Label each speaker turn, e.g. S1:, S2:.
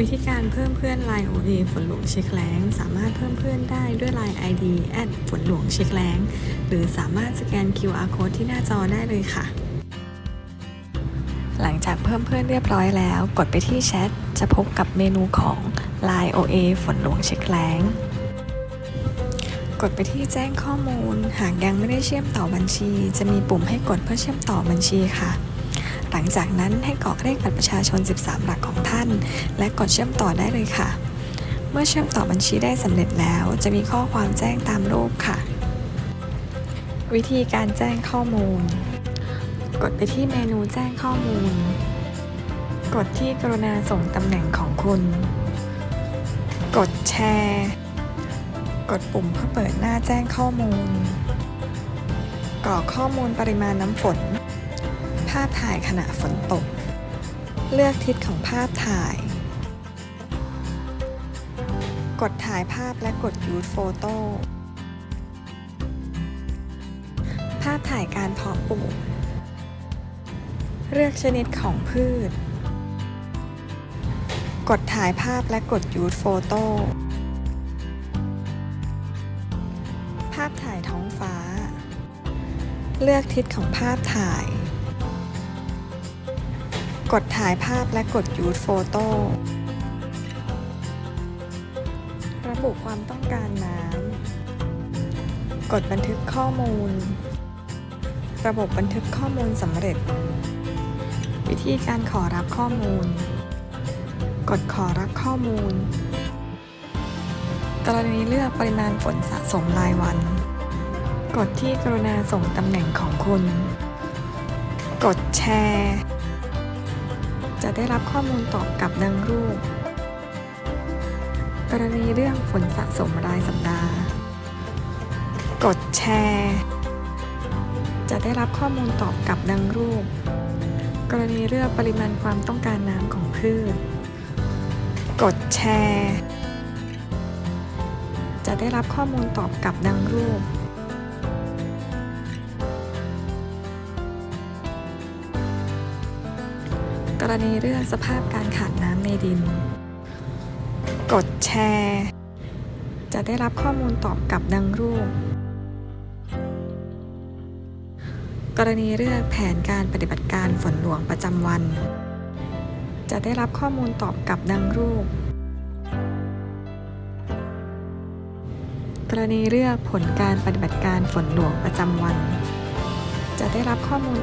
S1: วิธีการเพิ่มเพื่อน Line OA ฝนหลวงเช็คแรงสามารถเพิ่มเพื่อนได้ด้วย Line ID แอดฝนหลวงเช็คแรงหรือสามารถสแกน QR code ที่หน้าจอได้เลยค่ะ หลังจากเพิ่มเพื่อนเรียบร้อยแล้ว กดไปที่แชทจะพบกับเมนูของ Line OA ฝนหลวงเช็คแรงกดไปที่แจ้งข้อมูล หากยังไม่ได้เชื่อมต่อบัญชี จะมีปุ่มให้กดเพื่อเชื่อมต่อบัญชีค่ะ หลังจากนั้นให้กรอกเลขบัตรประชาชน 13 หลักของท่าน และกดเชื่อมต่อได้เลยค่ะ เมื่อเชื่อมต่อบัญชีได้สำเร็จแล้ว จะมีข้อความแจ้งตามรูปค่ะ วิธีการแจ้งข้อมูล กดไปที่เมนูแจ้งข้อมูล กดที่กรุณาส่งตำแหน่งของคุณ กดแชร์ กดปุ่มเพื่อเปิดหน้าแจ้งข้อมูลกรอกข้อมูลปริมาณน้ำฝน ภาพถ่ายขณะฝนตก เลือกทิศของภาพถ่าย กดถ่ายภาพและกด Use Photo ภาพถ่ายการเพาะปลูก เลือกชนิดของพืช กดถ่ายภาพและกด Use Photo ภาพถ่ายท้องฟ้า เลือกทิศของภาพถ่าย กดถ่ายภาพและกด Use Photo ระบุความต้องการน้ำ กดบันทึกข้อมูล ระบบบันทึกข้อมูลสำเร็จ วิธีการขอรับข้อมูล กดขอรับข้อมูล กรณีเลือกปริมาณฝนสะสมรายวัน กดที่กรุณาส่งตำแหน่งของคุณ กดแชร์ ได้รับข้อมูลตอบกลับดังรูป กรณีเรื่องฝนสะสมรายสัปดาห์ กดแชร์ จะได้รับข้อมูลตอบกลับดังรูป กรณีเรื่องปริมาณความต้องการน้ำของพืช กดแชร์ จะได้รับข้อมูลตอบกลับดังรูป รณีเรื่องสภาพการขาดน้ำในดิน กดแชร์ จะได้รับข้อมูลตอบกลับดังรูป กรณีเลือกแผนการปฏิบัติการฝนหลวงประจำวัน จะได้รับข้อมูลตอบกลับดังรูป กรณีเลือกผลการปฏิบัติการฝนหลวงประจำวัน จะได้รับข้อมูล